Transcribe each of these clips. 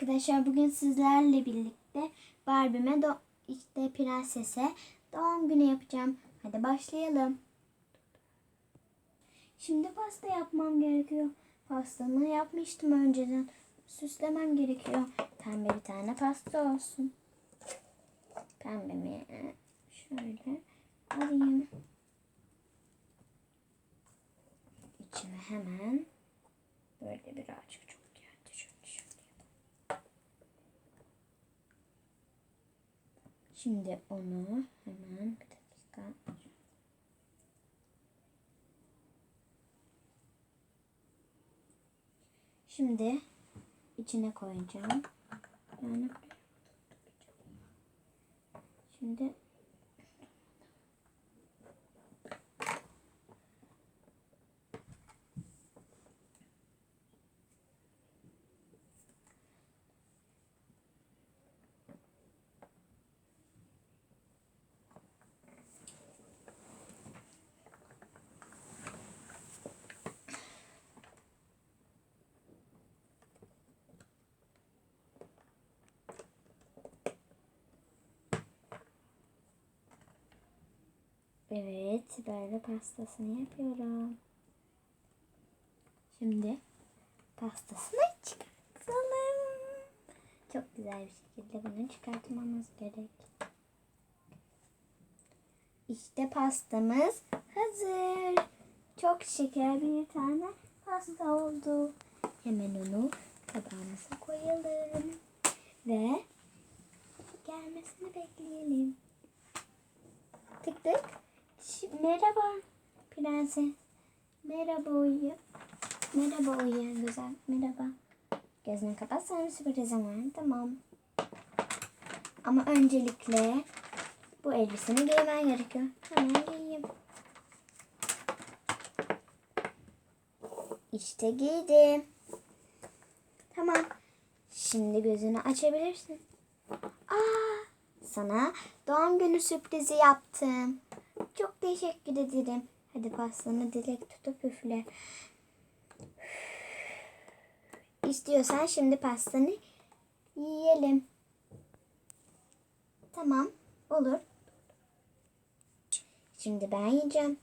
arkadaşlar bugün sizlerle birlikte Barbie'me işte prensese doğum günü yapacağım. Hadi başlayalım. Şimdi pasta yapmam gerekiyor. Pastamı yapmıştım önceden. Süslemem gerekiyor. Pembe bir tane pasta olsun. Pembemi e, şöyle alayım. İçine hemen böyle birazcık çok geldi. Şöyle şöyle. Şimdi onu hemen bir dakika. Şimdi içine koyacağım. Yani şimdi Evet, böyle pastasını yapıyorum. Şimdi pastasını çıkartalım. Çok güzel bir şekilde bunu çıkartmamız gerek. İşte pastamız hazır. Çok şeker bir tane pasta oldu. Hemen onu tabağımıza koyalım. Ve gelmesini bekleyelim. Tık tık. Merhaba prenses. Merhaba uyuyor. Merhaba uyuyor güzel. Merhaba. Gözünü kapat sana sürprizim var. Tamam. Ama öncelikle bu elbiseni giymen gerekiyor. Hemen giyeyim. İşte giydim. Tamam. Şimdi gözünü açabilirsin. Aa, sana doğum günü sürprizi yaptım. Teşekkür ederim. Hadi pastanı dilek tutup üfle. İstiyorsan şimdi pastanı yiyelim. Tamam, olur. Şimdi ben yiyeceğim.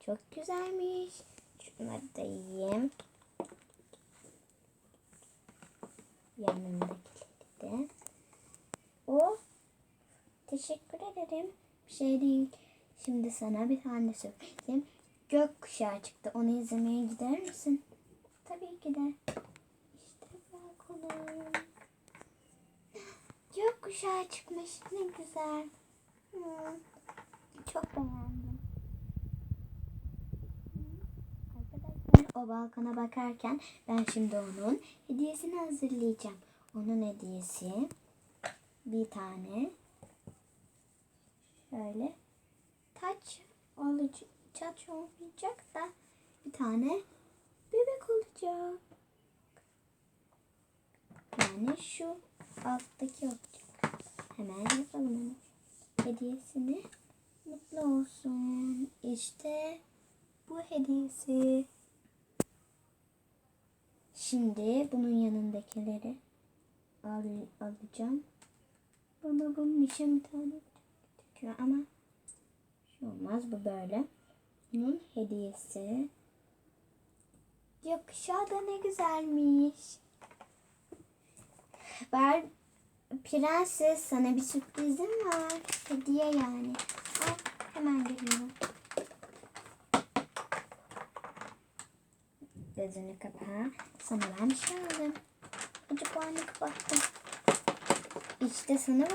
Çok güzelmiş. Şunları da yiyeyim. Yanındakileri de. O teşekkür ederim. Bir şey değil. Şimdi sana bir tane sürprizim. Gökkuşağı çıktı. Onu izlemeye gider misin? Tabii ki de. İşte balkonum. Gökkuşağı çıkmış. Ne güzel. Hmm, Çok beğendim. Arkadaşlar o balkona bakarken ben şimdi onun hediyesini hazırlayacağım. Onun hediyesi bir tane şöyle taç olacak, taç olmayacak da bir tane bebek olacak. Yani şu alttaki olacak. Hemen yapalım onu. Hediyesini mutlu olsun. İşte bu hediyesi. Şimdi bunun yanındakileri al, alacağım. Bana bunun için bir tane gerekiyor ama şey olmaz bu böyle. Bunun hediyesi. Yakışa da ne güzelmiş. Ben prenses sana bir sürprizim var. Hediye yani. Al hemen geliyorum. Gözünü kapa. Sana ben bir şey aldım. Acaba kapattım. İşte sana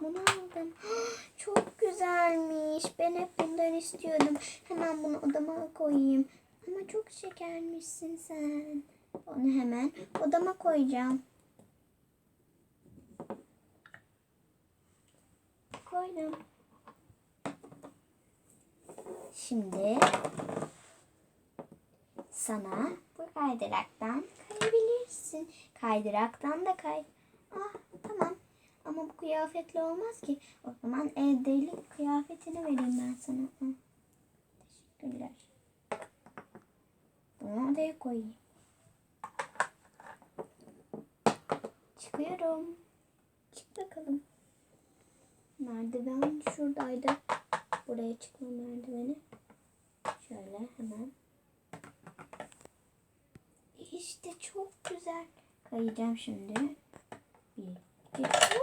bunu aldım. Çok güzelmiş. Ben hep bundan istiyordum. Hemen bunu odama koyayım. Ama çok şekermişsin sen. Onu hemen odama koyacağım. Koydum. Şimdi sana bu kaydıraktan kayabilirsin. Kaydıraktan da kay. Ah tamam. Ama bu kıyafetle olmaz ki. O zaman evdelik kıyafetini vereyim ben sana. Hı. Teşekkürler. Bunu odaya koyayım. Çıkıyorum. Çık bakalım. Merdiven şuradaydı. Buraya çıkma merdiveni. Şöyle hemen. İşte çok güzel. Kayacağım şimdi. Bir! Bir daha.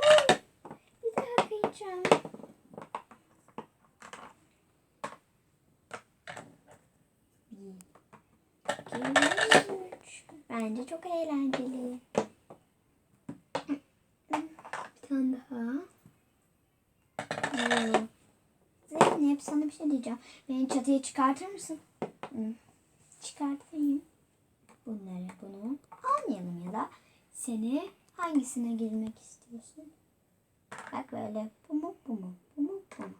Bence çok eğlenceli. Bir tane daha. Oo. Zeynep sana bir şey diyeceğim. Beni çatıya çıkartır mısın? Çıkartayım. Bunları bunu almayalım ya da seni hangisine girmek istiyorsun? Bak böyle bu mu bu mu bu mu bu mu?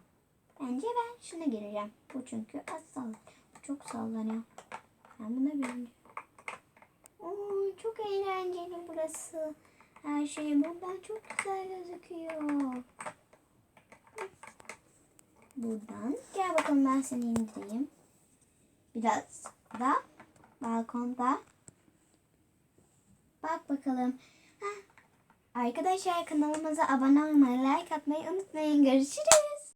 Bence ben şuna gireceğim. Bu çünkü az. Bu çok sallanıyor. Ben buna bineceğim. Oo, çok eğlenceli burası. Her şey buradan çok güzel gözüküyor. Buradan. Gel bakalım ben seni indireyim. Biraz da balkonda. Bak bakalım. Arkadaşlar kanalımıza abone olmayı, like atmayı unutmayın. Görüşürüz.